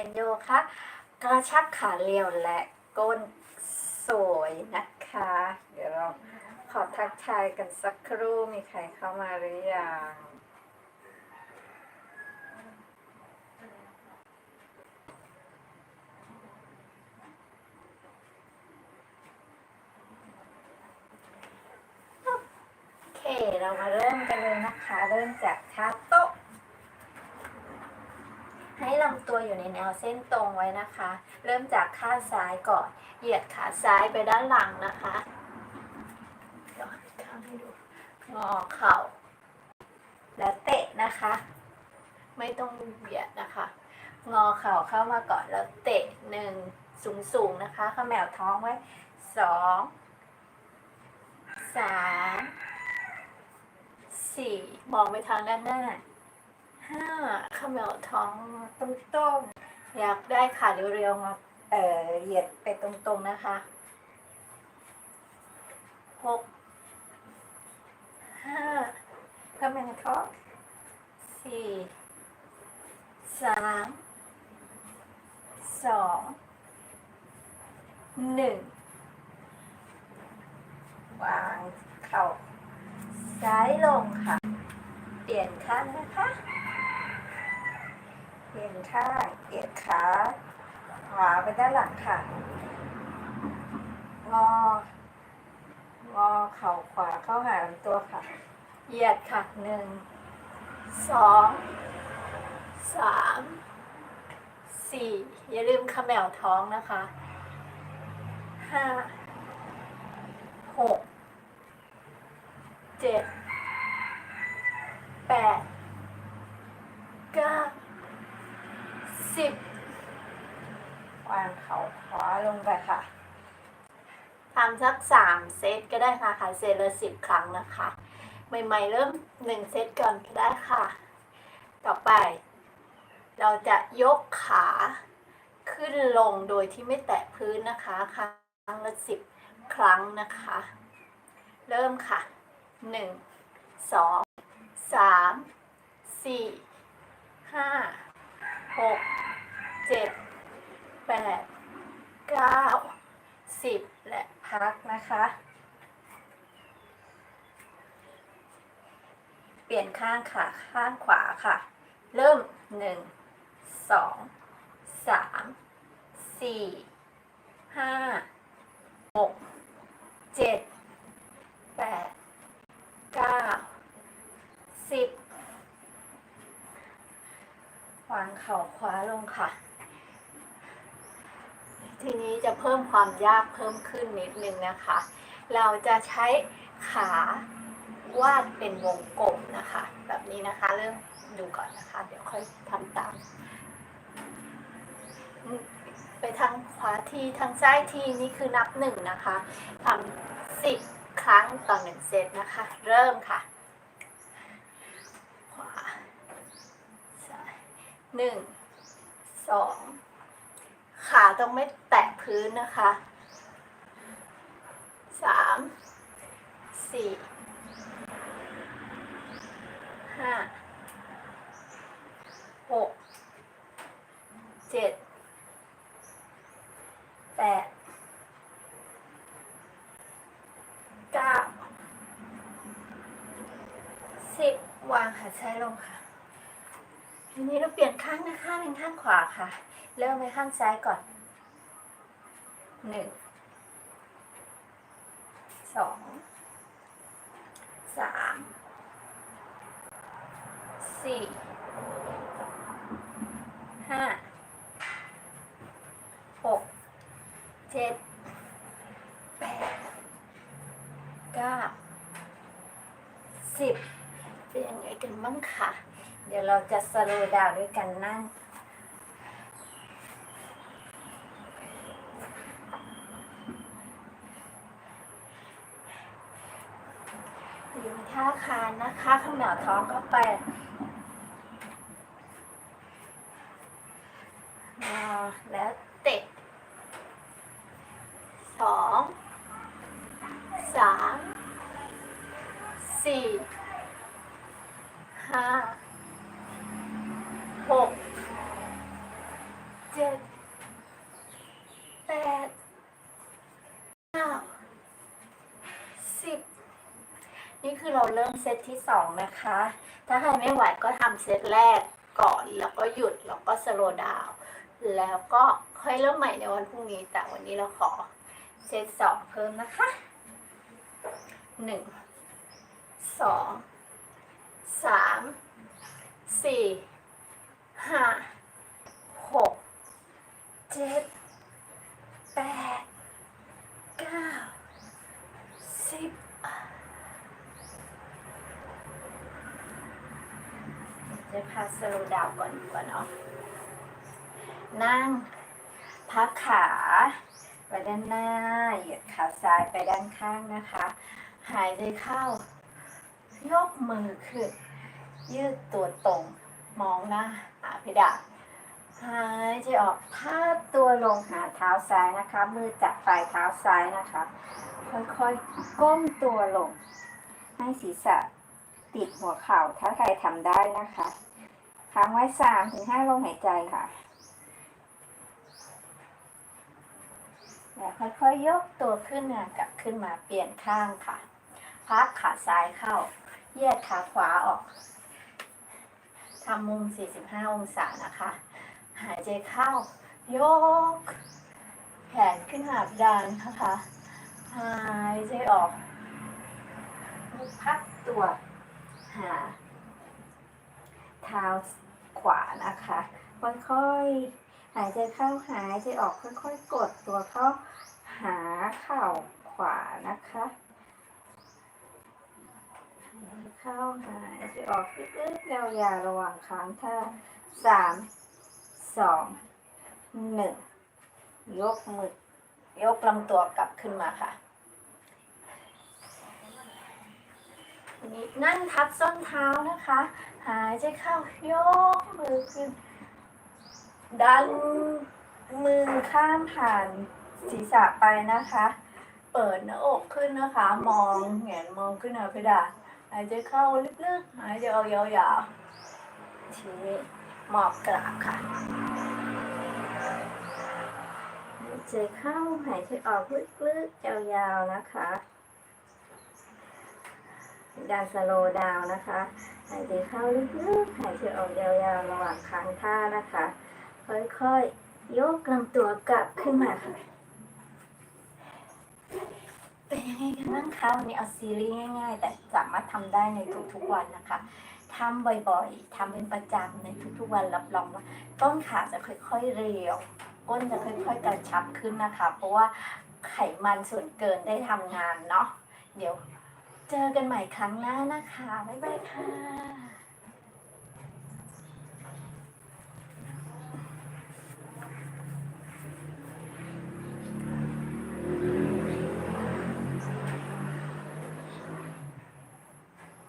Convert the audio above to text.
เป็นโยคะกระชับขาเรียวและก้นสวยนะคะ เดี๋ยวเราขอทักทายกันสักครู่มีใครเข้ามาหรือยังโอเคเรามาเริ่มกันเลยนะคะ เริ่มจากท่าโต๊ะ ให้ลำตัวอยู่ในแนวเส้นตรงไว้นะคะ เริ่มจากข้างซ้ายก่อน เหยียดขาซ้ายไปด้านหลังนะคะงอเข่า แล้วเตะนะคะ ไม่ต้องเบียดนะคะ งอเข่าเข้ามาก่อนแล้วเตะหนึ่งสูงสูงๆนะคะเขมวท้องไว้สองสามสี่มองไปทางด้านหน้า ห้าเขมวท้องตรงๆอยากได้ขาเรียวๆมาเอ่อเหยียดไปตรงๆนะคะหกห้าเขมวท้องสี่สามสองหนึ่งวางเข่าซ้ายลงค่ะ เปลี่ยนข้างนะคะ เปลี่ยนข้าเปลี่ยนขาขวาไปด้านหลังค่ะ งอ งอเข่าขวาเข้าหาลำตัวค่ะ เหยียดค่ะหนึ่ง สอง สาม สี่ อย่าลืมเขมวท้องนะคะ ห้า หก เจ็ด แปด เก้า สิบ วางเขาขวาลงไปค่ะ ทำ สักสามเซตก็ได้ค่ะค่ะเซตละสิบครั้งนะคะ ใหม่ๆเริ่มหนึ่งเซตก่อนก็ได้ค่ะ ต่อไป เราจะยกขาขึ้นลงโดยที่ไม่แตะพื้นนะคะครั้งละสิบครั้งนะคะ เริ่มค่ะหนึ่งสองสามสี่ห้าหกเจ็ดแปดเก้าสิบและ พักนะคะ เปลี่ยนข้างค่ะ ข้างขวาค่ะ เริ่มหนึ่งสองสามสี่ห้าหกเจ็ดแปดเก้าสิบวางเข่าขวาลงค่ะ ทีนี้จะเพิ่มความยาก พิ่มขึ้นนิดนึงนะคะ เราจะใช้ขาวาดเป็นวงกลมนะคะ แบบนี้นะคะเริ่มดูก่อนนะคะ เดี๋ยวค่อยทำตาม ไปทางขวาทีทางซ้ายทีนี่คือนับหนึ่งนะคะทำสิบครั้งต่อหนึ่งเซตนะคะ เริ่มค่ะขวาซ้ายหนึ่งสองขาต้องไม่แตะพื้นนะคะสาม สี่ห้าหกเจ็ดแปดเก้าสิบวางขาซ้ายลงค่ะทีนี้เราเปลี่ยนข้างนะคะเป็นข้างขวาค่ะ เริ่มไปข้างซ้ายก่อนหนึ่งสอง สามสี่ห้าหกเจ็ดแปดเก้าสิบเป็นยังไงกันบ้างค่ะเดี๋ยวเราจะสโลว์ดาวด้วยกันนั่ง อยู่ในท่าคานนะคะข้างหน้าท้องก็ไปงอแล้วเตะสองสามสี่ห้าหกเจ็ดแปดเก้าสิบนี่ คือเราเริ่มเซตที่สองนะคะ ถ้าใครไม่ไหวก็ทำเซตแรกก่อนแล้วก็หยุดแล้วก็สโลว์ดาวแล้วก็ค่อยเริ่มใหม่ในวันพรุ่งนี้ แต่วันนี้เราขอเซตสองเพิ่มนะคะหนึ่งสองสามสี่ห้าหกเจ็ดแปดเก้าสิบ จะ พาสโลดาวก่อนดีกว่าเนาะนั่งพักขาไปด้านหน้า เหยียดขาซ้ายไปด้านข้างนะคะ หายใจเข้า ยกมือขึ้น ยืดตัวตรง มองหน้าหาเพดานหายใจออกพาดตัวลงหาเท้าซ้ายนะคะ มือจับปลายเท้าซ้ายนะคะ ค่อยๆ ก้มตัวลง ให้ศีรษะติดหัวเข่าถ้าใครทำได้นะคะ ค้างไว้สามถึงห้าลมหายใจค่ะแล้วค่อยๆยกตัวขึ้นมากลับขึ้นมาเปลี่ยนข้างค่ะ พักขาซ้ายเข้าแยกขาขวาออกทำมุม 45 องศานะคะ หายใจเข้า ยก แขนขึ้นหาเพดานนะคะ หายใจออกพักตัว หา เท้าขวานะคะ ค่อยๆ หายใจเข้าหายใจออกค่อยๆ กดตัวเข้าหาเข่าขวานะคะหายใจเข้าหายใจออกลึกๆยาวๆระหว่างค้างท่าสามสองหนึ่งยกมือยกลำตัวกลับขึ้นมาค่ะ นี้นั่งทับส้นเท้านะคะ หายใจเข้ายกมือขึ้น ดันมือข้ามผ่านศีรษะไปนะคะ เปิดหน้าอกขึ้นนะคะ มองแหงนมองขึ้นหน้าเพดานหายใจเข้าลึกๆหายใจออกยาวๆทีนี้หมอบกราบค่ะหายใจเข้าหายใจออกลึกๆยาวๆนะคะ ดานสโลดาวน์นะคะหายใจเข้าลึกๆหายใจออกยาวๆระหว่างค้างท่านะคะ ค่อยๆยกลำตัวกลับขึ้นมาค่ะเป็นยังไงกันบ้างคะวันนี้เอาซีรีส์ง่าย ๆ แต่สามารถทำได้ในทุกๆวันนะคะทำบ่อยๆทำเป็นประจำในทุกๆวันรับรองว่า ต้นขาจะค่อยๆเรียว ก้นจะค่อยๆกระชับขึ้นนะคะ เพราะว่าไขมันส่วนเกินได้ทำงานเนาะเดี๋ยว เจอกันใหม่ครั้งหน้านะคะ บ๊ายบายค่ะ